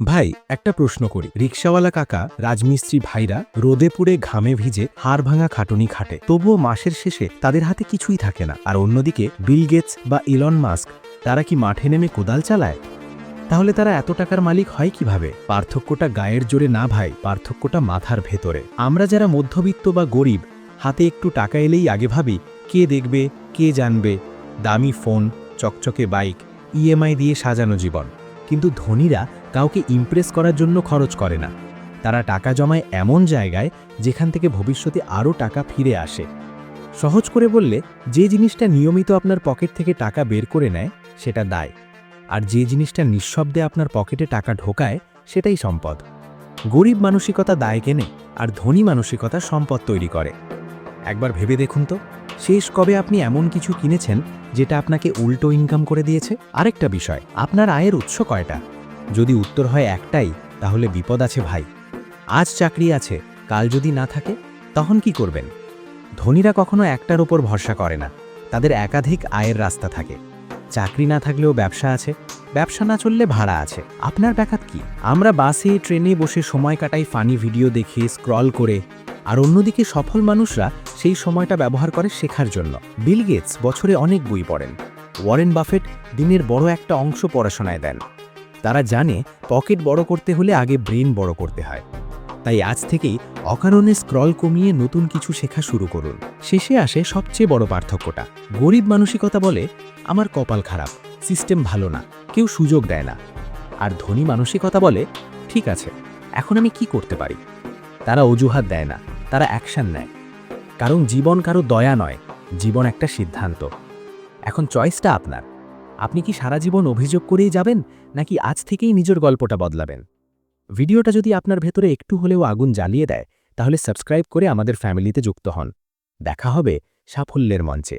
ভাই, একটা প্রশ্ন করি। রিক্সাওয়ালা কাকা, রাজমিস্ত্রি ভাইরা রোদে পুড়ে ঘামে ভিজে হাড় ভাঙা খাটুনি খাটে। তবুও মাসের শেষে তাদের হাতে কিছুই থাকে না। আর অন্যদিকে বিল গেটস বা ইলন মাস্ক, তারা কি মাঠে নেমে কোদাল চালায়? তাহলে তারা এত টাকার মালিক হয় কীভাবে? পার্থক্যটা গায়ের জোরে না ভাই, পার্থক্যটা মাথার ভেতরে। আমরা যারা মধ্যবিত্ত বা গরিব, হাতে একটু টাকা এলেই আগে ভাবি, কে দেখবে, কে জানবে? দামি ফোন, চকচকে বাইক, ইএমআই দিয়ে সাজানো জীবন। কিন্তু ধনীরা কাউকে ইমপ্রেস করার জন্য খরচ করে না। তারা টাকা জমায় এমন জায়গায় যেখান থেকে ভবিষ্যতে আরও টাকা ফিরে আসে। সহজ করে বললে, যে জিনিসটা নিয়মিত আপনার পকেট থেকে টাকা বের করে নেয়, সেটা দায়। আর যে জিনিসটা নিঃশব্দে আপনার পকেটে টাকা ঢোকায়, সেটাই সম্পদ। গরিব মানসিকতা দায় কেনে, আর ধনী মানসিকতা সম্পদ তৈরি করে। একবার ভেবে দেখুন তো। শেষ কবে আপনি এমন কিছু কিনেছেন যেটা আপনাকে উল্টো ইনকাম করে দিয়েছে? আরেকটা বিষয়, আপনার আয়ের উৎস কয়টা? যদি উত্তর হয় একটাই, তাহলে বিপদ আছে ভাই। আজ চাকরি আছে, কাল যদি না থাকে, তখন কি করবেন? ধনীরা কখনো একটার ওপর ভরসা করে না, তাদের একাধিক আয়ের রাস্তা থাকে। চাকরি না থাকলেও ব্যবসা আছে, ব্যবসা না চললে ভাড়া আছে। আপনার ব্যাঘাত কি? আমরা বাসে, ট্রেনে বসে সময় কাটাই ফানি ভিডিও দেখে স্ক্রল করে, আর অন্যদিকে সফল মানুষরা সেই সময়টা ব্যবহার করে শেখার জন্য। বিল গেটস বছরে অনেক বই পড়েন। ওয়ারেন বাফেট দিনের বড় একটা অংশ পড়াশোনায় দেন। তারা জানে পকেট বড় করতে হলে আগে ব্রেন বড় করতে হয়। তাই আজ থেকেই অকারণে স্ক্রল কমিয়ে নতুন কিছু শেখা শুরু করুন। শেষে আসে সবচেয়ে বড় পার্থক্যটা। গরিব মানসিকতা বলে, আমার কপাল খারাপ, সিস্টেম ভালো না, কেউ সুযোগ দেয় না। আর ধনী মানসিকতা বলে, ঠিক আছে, এখন আমি কি করতে পারি? তারা অজুহাত দেয় না, তারা অ্যাকশন নেয়। কারণ জীবন কারও দয়া নয়, জীবন একটা সিদ্ধান্ত। এখন চয়েসটা আপনার। আপনি কি সারা জীবন অভিযোগ করেই যাবেন, নাকি আজ থেকেই নিজের গল্পটা বদলাবেন? ভিডিওটা যদি আপনার ভেতরে একটু হলেও আগুন জ্বালিয়ে দেয়, তাহলে সাবস্ক্রাইব করে আমাদের ফ্যামিলিতে যুক্ত হন। দেখা হবে সাফল্যের মঞ্চে।